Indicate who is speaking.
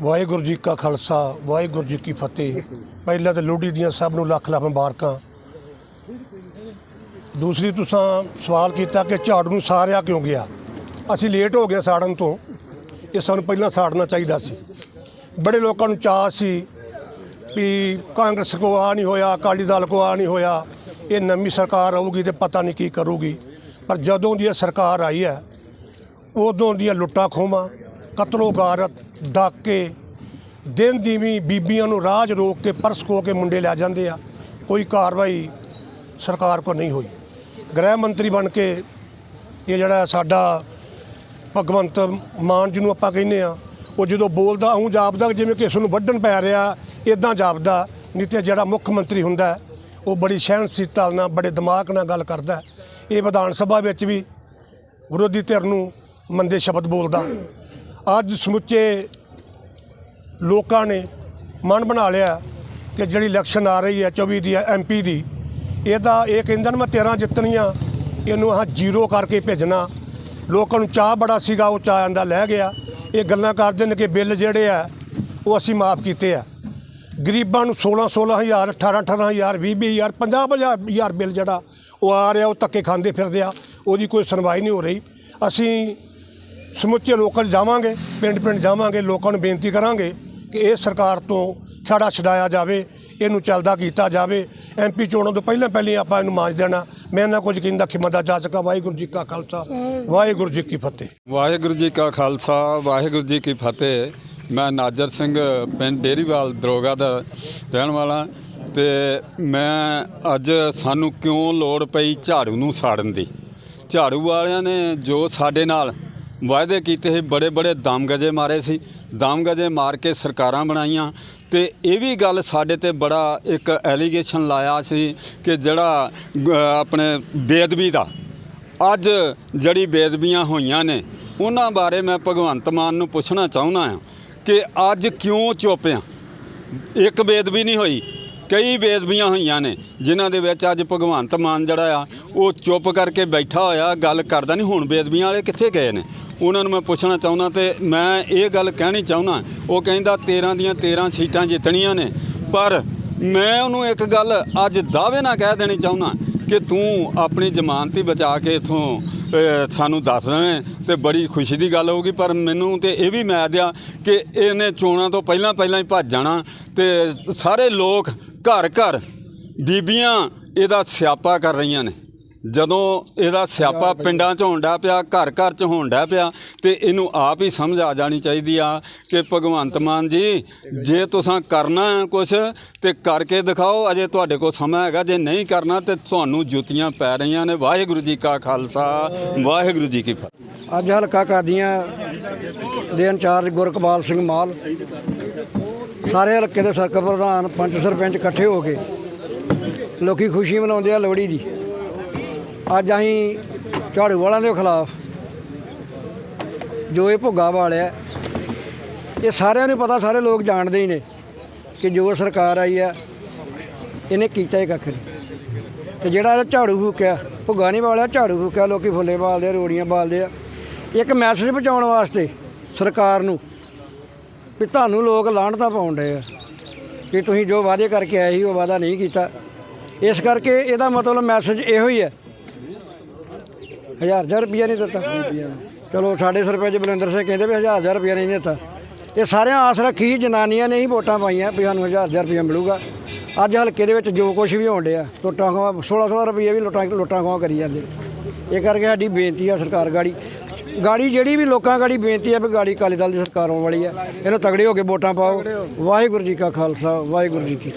Speaker 1: ਵਾਹਿਗੁਰੂ ਜੀ ਕਾ ਖਾਲਸਾ, ਵਾਹਿਗੁਰੂ ਜੀ ਕੀ ਫਤਿਹ। ਪਹਿਲਾਂ ਤਾਂ ਲੋਹੜੀ ਦੀਆਂ ਸਭ ਨੂੰ ਲੱਖ ਲੱਖ ਮੁਬਾਰਕਾਂ। ਦੂਸਰੀ ਤੁਸੀਂ ਸਵਾਲ ਕੀਤਾ ਕਿ ਝਾੜੂ ਨੂੰ ਸਾਰਿਆ ਕਿਉਂ ਗਿਆ? ਅਸੀਂ ਲੇਟ ਹੋ ਗਏ ਸਾੜਨ ਤੋਂ। ਇਹ ਸਾਨੂੰ ਪਹਿਲਾਂ ਸਾੜਨਾ ਚਾਹੀਦਾ ਸੀ। ਬੜੇ ਲੋਕਾਂ ਨੂੰ ਚਾਅ ਸੀ ਵੀ ਕਾਂਗਰਸ ਕੋ ਆ ਨਹੀਂ ਹੋਇਆ, ਅਕਾਲੀ ਦਲ ਕੋ ਆ ਨਹੀਂ ਹੋਇਆ। ਇਹ ਨਵੀਂ ਸਰਕਾਰ ਆਊਗੀ ਤੇ ਪਤਾ ਨਹੀਂ ਕੀ ਕਰੂਗੀ। ਪਰ ਜਦੋਂ ਦੀ ਇਹ ਸਰਕਾਰ ਆਈ ਹੈ, ਉਦੋਂ ਦੀਆਂ ਲੁੱਟਾਂ ਖੋਵਾਂ ਕਤਲੋ ਗਾਰਤ ਡਾਕੇ ਦਿਨ ਦੀਵੀਂ ਬੀਬੀਆਂ ਨੂੰ ਰਾਜ ਰੋਕ ਕੇ ਪਰਸ ਖੋ ਕੇ ਮੁੰਡੇ ਲੈ ਜਾਂਦੇ ਆ, ਕੋਈ ਕਾਰਵਾਈ ਸਰਕਾਰ ਕੋ ਨਹੀਂ ਹੋਈ। ਗ੍ਰਹਿ ਮੰਤਰੀ ਬਣ ਕੇ ਇਹ ਜਿਹੜਾ ਸਾਡਾ ਭਗਵੰਤ ਮਾਨ ਜੀ ਨੂੰ ਆਪਾਂ ਕਹਿੰਦੇ ਆ, ਉਹ ਜਦੋਂ ਬੋਲਦਾ ਉਹ ਜਾਪਦਾ ਜਿਵੇਂ ਕਿ ਇਸ ਨੂੰ ਵੱਢਣ ਪੈ ਰਿਹਾ ਇਦਾਂ ਜਾਪਦਾ। ਨਹੀਂ ਤੇ ਜਿਹੜਾ ਮੁੱਖ ਮੰਤਰੀ ਹੁੰਦਾ, ਉਹ ਬੜੀ ਸਹਿਣਸ਼ੀਲਤਾ ਨਾਲ ਬੜੇ ਦਿਮਾਗ ਨਾਲ ਗੱਲ ਕਰਦਾ। ਇਹ ਵਿਧਾਨ ਸਭਾ ਵਿੱਚ ਵੀ ਵਿਰੋਧੀ ਧਿਰ ਨੂੰ ਮੰਦੇ ਸ਼ਬਦ ਬੋਲਦਾ। ਅੱਜ ਸਮੁੱਚੇ ਲੋਕਾਂ ਨੇ ਮਨ ਬਣਾ ਲਿਆ ਕਿ ਜਿਹੜੀ ਇਲੈਕਸ਼ਨ ਆ ਰਹੀ ਹੈ 24 ਦੀ ਐਮਪੀ ਦੀ, ਇਹਦਾ ਇਹ ਕਹਿੰਦਾ ਨਾ ਮੈਂ 13 ਜਿੱਤਣੀਆਂ, ਇਹਨੂੰ ਆਹ ਜ਼ੀਰੋ ਕਰਕੇ ਭੇਜਣਾ। ਲੋਕਾਂ ਨੂੰ ਚਾਹ ਬੜਾ ਸੀਗਾ, ਉਹ ਚਾਹ ਆਂਦਾ ਲੈ ਗਿਆ। ਇਹ ਗੱਲਾਂ ਕਰਦੇ ਨੇ ਕਿ ਬਿੱਲ ਜਿਹੜੇ ਆ, ਉਹ ਅਸੀਂ ਮਾਫ ਕੀਤੇ ਆ। ਗਰੀਬਾਂ ਨੂੰ 16 16000 18 18000 20 20000 50 ਹਜ਼ਾਰ ਬਿੱਲ ਜਿਹੜਾ, ਉਹ ਆ ਰਿਹਾ, ਉਹ ਧੱਕੇ ਖਾਂਦੇ ਫਿਰਦੇ ਆ, ਉਹਦੀ ਕੋਈ ਸੁਣਵਾਈ ਨਹੀਂ ਹੋ ਰਹੀ। ਅਸੀਂ ਸਮੁੱਚੇ ਲੋਕਾਂ 'ਚ ਜਾਵਾਂਗੇ ਪਿੰਡ ਪਿੰਡ ਜਾਵਾਂਗੇ, ਲੋਕਾਂ ਨੂੰ ਬੇਨਤੀ ਕਰਾਂਗੇ ਕਿ ਇਹ ਸਰਕਾਰ ਤੋਂ ਖੜਾ ਛਡਾਇਆ ਜਾਵੇ, ਇਹਨੂੰ ਚੱਲਦਾ ਕੀਤਾ ਜਾਵੇ। ਐਮਪੀ ਚੋਣਾਂ ਤੋਂ ਪਹਿਲਾਂ ਪਹਿਲਾਂ ਆਪਾਂ ਇਹਨੂੰ ਮਾਜ ਦੇਣਾ। ਮੈਂ ਨਾ ਕੁਝ ਕਹਿੰਦਾ ਖਿਮਤ ਦਾ ਜਾ ਸਕਾ। ਵਾਹਿਗੁਰੂ ਜੀ ਕਾ ਖਾਲਸਾ, ਵਾਹਿਗੁਰੂ ਜੀ ਕੀ ਫਤਿਹ।
Speaker 2: ਵਾਹਿਗੁਰੂ ਜੀ ਕਾ ਖਾਲਸਾ, ਵਾਹਿਗੁਰੂ ਜੀ ਕੀ ਫਤਿਹ। ਮੈਂ ਨਾਜਰ ਸਿੰਘ, ਪਿੰਡ ਡੇਰੀਵਾਲ ਦਰੋਗਾ ਦਾ ਰਹਿਣ ਵਾਲਾ ਤੇ ਮੈਂ ਅੱਜ ਸਾਨੂੰ ਕਿਉਂ ਲੋੜ ਪਈ ਝਾੜੂ ਨੂੰ ਸਾੜਨ ਦੀ? ਝਾੜੂ ਵਾਲਿਆਂ ਨੇ ਜੋ ਸਾਡੇ ਨਾਲ ਵਾਅਦੇ ਕੀਤੇ ਸੀ, ਬੜੇ ਬੜੇ ਦਮ ਗਜ਼ੇ ਮਾਰੇ ਸੀ। ਦਮ ਗਜ਼ੇ ਮਾਰ ਕੇ ਸਰਕਾਰਾਂ ਬਣਾਈਆਂ ਤੇ ਇਹ ਵੀ ਗੱਲ ਸਾਡੇ ਤੇ ਬੜਾ ਇੱਕ ਐਲੀਗੇਸ਼ਨ ਲਾਇਆ ਸੀ ਕਿ ਜਿਹੜਾ ਆਪਣੇ ਬੇਦਬੀ ਦਾ। ਅੱਜ ਜਿਹੜੀ ਬੇਦਬੀਆਂ ਹੋਈਆਂ ਨੇ, ਉਹਨਾਂ ਬਾਰੇ ਮੈਂ ਭਗਵੰਤ ਮਾਨ ਨੂੰ ਪੁੱਛਣਾ ਚਾਹੁੰਦਾ ਹਾਂ ਕਿ ਅੱਜ ਕਿਉਂ ਚੁੱਪ ਆ? ਇੱਕ ਬੇਦਬੀ ਨਹੀਂ ਹੋਈ, ਕਈ ਬੇਦਬੀਆਂ ਹੋਈਆਂ ਨੇ, ਜਿਨ੍ਹਾਂ ਦੇ ਵਿੱਚ ਅੱਜ ਭਗਵੰਤ ਮਾਨ ਜਿਹੜਾ ਆ, ਉਹ ਚੁੱਪ ਕਰਕੇ ਬੈਠਾ ਹੋਇਆ, ਗੱਲ ਕਰਦਾ ਨਹੀਂ, ਹੁਣ ਬੇਦਬੀਆਂ ਵਾਲੇ ਕਿੱਥੇ ਗਏ ਨੇ? ਉਹਨਾਂ ਨੂੰ ਮੈਂ ਪੁੱਛਣਾ ਚਾਹੁੰਦਾ ਤੇ ਮੈਂ ਇਹ ਗੱਲ ਕਹਿਣੀ ਚਾਹੁੰਦਾ, ਉਹ ਕਹਿੰਦਾ 13 ਦੀਆਂ 13 ਸੀਟਾਂ ਜਿੱਤਣੀਆਂ ਨੇ, ਪਰ ਮੈਂ ਉਹਨੂੰ ਇੱਕ ਗੱਲ ਅੱਜ ਦਾਅਵੇ ਨਾਲ ਕਹਿ ਦੇਣੀ ਚਾਹੁੰਦਾ ਕਿ ਤੂੰ ਆਪਣੀ ਜ਼ਮਾਨਤ ਹੀ ਬਚਾ ਕੇ ਇਥੋਂ ਸਾਨੂੰ ਦੱਸ ਦੇਵੇਂ ਤੇ ਬੜੀ ਖੁਸ਼ੀ ਦੀ ਗੱਲ ਹੋਊਗੀ, ਪਰ ਮੈਨੂੰ ਤੇ ਇਹ ਵੀ ਮੈਦ ਆ ਕਿ ਇਹਨੇ ਚੋਣਾਂ ਤੋਂ ਪਹਿਲਾਂ ਪਹਿਲਾਂ ਹੀ ਭੱਜ ਜਾਣਾ ਤੇ ਸਾਰੇ ਲੋਕ ਘਰ ਘਰ ਬੀਬੀਆਂ ਇਹਦਾ ਸਿਆਪਾ ਕਰ ਰਹੀਆਂ ਨੇ। ਜਦੋਂ ਇਹਦਾ ਸਿਆਪਾ ਪਿੰਡਾਂ 'ਚ ਹੋਣ ਡਿਆ ਪਿਆ ਘਰ ਘਰ 'ਚ ਹੋਣ ਡਿਆ ਪਿਆ ਤੇ ਇਹਨੂੰ ਆਪ ਹੀ ਸਮਝ ਆ ਜਾਣੀ ਚਾਹੀਦੀ ਆ ਕਿ ਭਗਵੰਤ ਮਾਨ ਜੀ ਜੇ ਤੁਸੀਂ ਕਰਨਾ ਕੁਛ ਤੇ ਕਰਕੇ ਦਿਖਾਓ ਅਜੇ ਤੁਹਾਡੇ ਕੋਲ ਸਮਾਂ ਹੈਗਾ ਜੇ ਨਹੀਂ ਕਰਨਾ ਤੇ ਤੁਹਾਨੂੰ ਜੁੱਤੀਆਂ ਪੈ ਰਹੀਆਂ ਨੇ। ਵਾਹਿਗੁਰੂ ਜੀ ਕਾ ਖਾਲਸਾ ਵਾਹਿਗੁਰੂ ਜੀ ਕੀ ਫਤਿਹ।
Speaker 3: ਅੱਜ ਹਲਕਾ ਕਾਦੀਆਂ ਦੇ ਇੰਚਾਰਜ ਗੁਰਕਬਾਲ ਸਿੰਘ ਮਾਲ ਸਾਰੇ ਹਲਕੇ ਦੇ ਸਰਕਲ ਪ੍ਰਧਾਨ ਪੰਚ ਸਰਪੰਚ ਇਕੱਠੇ ਹੋ ਕੇ ਲੋਕੀ ਖੁਸ਼ੀ ਮਨਾਉਂਦੇ ਆ ਲੋਹੜੀ ਦੀ। ਅੱਜ ਅਸੀਂ ਝਾੜੂ ਵਾਲਿਆਂ ਦੇ ਖਿਲਾਫ ਜੋ ਇਹ ਭੁੱਗਾ ਵਾਲਿਆ, ਇਹ ਸਾਰਿਆਂ ਨੂੰ ਪਤਾ, ਸਾਰੇ ਲੋਕ ਜਾਣਦੇ ਹੀ ਨੇ ਕਿ ਜੋ ਸਰਕਾਰ ਆਈ ਆ, ਇਹਨੇ ਕੀਤਾ ਹੀ ਕੱਖ ਨਹੀਂ। ਤੇ ਜਿਹੜਾ ਇਹ ਝਾੜੂ ਫੂਕਿਆ, ਭੁੱਗਾ ਨਹੀਂ ਵਾਲਿਆ, ਝਾੜੂ ਫੂਕਿਆ, ਲੋਕੀ ਫੁੱਲੇ ਬਾਲਦੇ ਆ, ਰੋੜੀਆਂ ਬਾਲਦੇ ਆ। ਇੱਕ ਮੈਸੇਜ ਪਹੁੰਚਾਉਣ ਵਾਸਤੇ ਸਰਕਾਰ ਨੂੰ ਵੀ ਤੁਹਾਨੂੰ ਲੋਕ ਲਾਹਣਤਾ ਪਾਉਣ ਡਏ ਆ ਕਿ ਤੁਸੀਂ ਜੋ ਵਾਅਦੇ ਕਰਕੇ ਆਏ ਸੀ, ਉਹ ਵਾਅਦਾ ਨਹੀਂ ਕੀਤਾ। ਇਸ ਕਰਕੇ ਇਹਦਾ ਮਤਲਬ ਮੈਸੇਜ ਇਹੋ ਹੀ ਹੈ ਹਜ਼ਾਰ ਹਜ਼ਾਰ ਰੁਪਈਆ ਨਹੀਂ ਦਿੱਤਾ। ਚਲੋ, ਸਾਡੇ ਸਰਪੰਚ ਬਲਿੰਦਰ ਸਿੰਘ ਕਹਿੰਦੇ ਵੀ ਹਜ਼ਾਰ ਹਜ਼ਾਰ ਰੁਪਈਆ ਨਹੀਂ ਦਿੱਤਾ। ਇਹ ਸਾਰਿਆਂ ਆਸ ਰੱਖੀ ਜਨਾਨੀਆਂ ਨੇ ਹੀ ਵੋਟਾਂ ਪਾਈਆਂ ਵੀ ਸਾਨੂੰ ਹਜ਼ਾਰ ਹਜ਼ਾਰ ਰੁਪਈਆ ਮਿਲੂਗਾ। ਅੱਜ ਹਲਕੇ ਦੇ ਵਿੱਚ ਜੋ ਕੁਝ ਵੀ ਹੋਣ ਡਿਆ, ਲੁੱਟਾਂ ਖੋਹਾਂ 16 16 ਰੁਪਈਆ ਵੀ ਲੁੱਟਾਂ ਲੁੱਟਾਂ ਖੋਹਾਂ ਕਰੀ ਜਾਂਦੇ। ਇਹ ਕਰਕੇ ਸਾਡੀ ਬੇਨਤੀ ਆ ਸਰਕਾਰ ਗਾੜੀ। ਗਾੜੀ ਜਿਹੜੀ ਵੀ ਲੋਕਾਂ ਗਾੜੀ ਬੇਨਤੀ ਆ ਵੀ ਗਾੜੀ ਅਕਾਲੀ ਦਲ ਦੀ ਸਰਕਾਰ ਆਉਣ ਵਾਲੀ ਆ, ਇਹਨੂੰ ਤਗੜੇ ਹੋ ਕੇ ਵੋਟਾਂ ਪਾਓ। ਵਾਹਿਗੁਰੂ ਜੀ ਕਾ ਖਾਲਸਾ, ਵਾਹਿਗੁਰੂ ਜੀ ਕੀ